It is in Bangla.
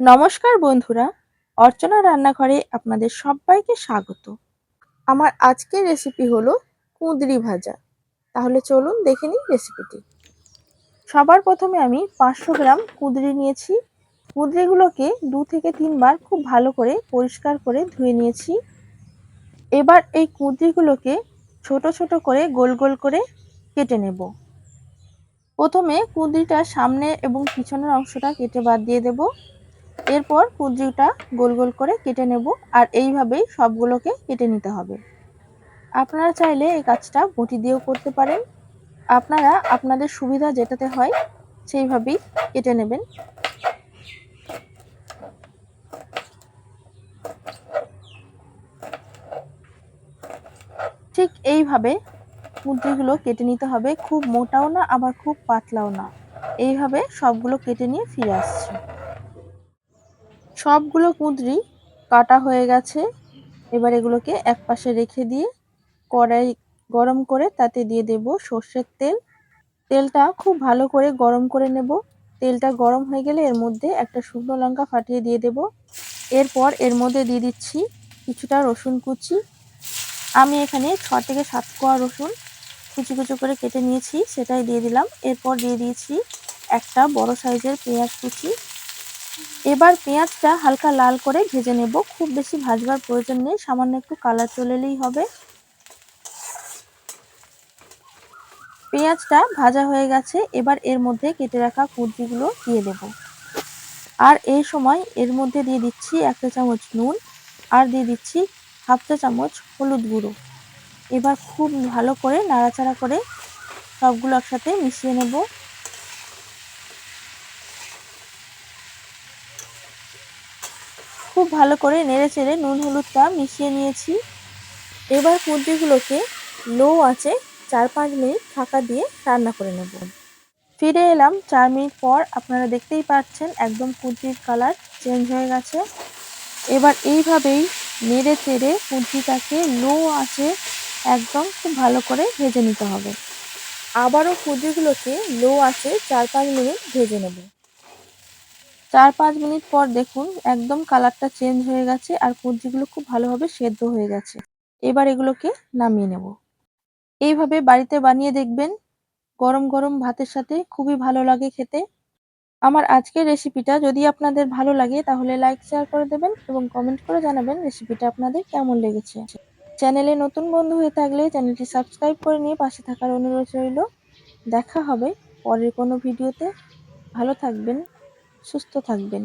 নমস্কার বন্ধুরা, অর্চনা রান্নাঘরে আপনাদের সবাইকে স্বাগত। আমার আজকের রেসিপি হলো কুঁদরি ভাজা। তাহলে চলুন দেখে নিই রেসিপিটি সবার প্রথমে আমি পাঁচশো গ্রাম কুঁদরি নিয়েছি। কুঁদরিগুলোকে দু থেকে তিনবার খুব ভালো করে পরিষ্কার করে ধুয়ে নিয়েছি। এবার এই কুঁদরিগুলোকে ছোট ছোট করে গোল গোল করে কেটে নেব। প্রথমে কুঁদরিটা সামনে এবং পিছনের অংশটা কেটে বাদ দিয়ে দেবো। এরপর কুদ্রিটা গোল গোল করে কেটে নেব আর এইভাবেই সবগুলোকে কেটে নিতে হবে। আপনারা চাইলে এই কাজটা বটি দিয়েও করতে পারেন। আপনারা আপনাদের সুবিধা যেটাতে হয় সেইভাবেই কেটে নেবেন। ঠিক এইভাবে মুদ্রিগুলো কেটে নিতে হবে। খুব মোটাও না, আবার খুব পাতলাও না। এইভাবে সবগুলো কেটে নিয়ে ফিরে আসছে। সবগুলো কুঁদরি কাটা হয়ে গেছে। এবার এগুলোকে এক পাশে রেখে দিয়ে কড়াই গরম করে তাতে দিয়ে দেব সর্ষের তেল। তেলটা খুব ভালো করে গরম করে নেব। তেলটা গরম হয়ে গেলে এর মধ্যে একটা শুকনো লঙ্কা ফাটিয়ে দিয়ে দেব। এরপর এর মধ্যে দিয়ে দিচ্ছি কিছুটা রসুন কুচি। আমি এখানে ছ থেকে সাত কোয়া রসুন কুচি কুচি করে কেটে নিয়েছি, সেটাই দিয়ে দিলাম। এরপর দিয়ে দিয়েছি একটা বড় সাইজের পেঁয়াজ কুচি। এবার পেঁয়াজটা হালকা লাল করে ভেজে নেব। খুব বেশি ভাজবার প্রয়োজন নেই, সামান্য একটু কালার চলে এলেই হবে। পেঁয়াজটা ভাজা হয়ে গেছে, এবার এর মধ্যে কেটে রাখা কুর্তিগুলো দিয়ে দেব। আর এই সময় এর মধ্যে দিয়ে দিচ্ছি এক চা চামচ নুন, আর দিয়ে দিচ্ছি হাফ চা চামচ হলুদ গুঁড়ো। এবার খুব ভালো করে নাড়াচাড়া করে সবগুলো একসাথে মিশিয়ে নেব। খুব ভালো করে নেড়ে চেড়ে নুন, হলুদটা মিশিয়ে নিয়েছি। এবার কুর্তিগুলোকে লো আছে চার পাঁচ মিনিট ঢাকা দিয়ে রান্না করে নেব। ফিরে এলাম চার মিনিট পর, আপনারা দেখতেই পাচ্ছেন একদম কুর্তির কালার চেঞ্জ হয়ে গেছে। এবার এইভাবেই নেড়ে চেড়ে কুর্তিটাকে লো আছে একদম খুব ভালো করে ভেজে নিতে হবে। আবারও কুর্তিগুলোকে লো আছে চার পাঁচ মিনিট ভেজে নেব। চার পাঁচ মিনিট পর দেখুন একদম কালারটা চেঞ্জ হয়ে গেছে আর কুঞ্চিগুলো খুব ভালোভাবে সেদ্ধ হয়ে গেছে। এবার এগুলোকে নামিয়ে নেব। এইভাবে বাড়িতে বানিয়ে দেখবেন গরম গরম ভাতের সাথে খুবই ভালো লাগে খেতে। আমার আজকের রেসিপিটা যদি আপনাদের ভালো লাগে তাহলে লাইক শেয়ার করে দেবেন এবং কমেন্ট করে জানাবেন রেসিপিটা আপনাদের কেমন লেগেছে। চ্যানেলে নতুন বন্ধু হয়ে থাকলে চ্যানেলটি সাবস্ক্রাইব করে নিয়ে পাশে থাকার অনুরোধ রইল। দেখা হবে পরের কোনো ভিডিওতে ভালো থাকবেন। সুস্থ থাকবেন।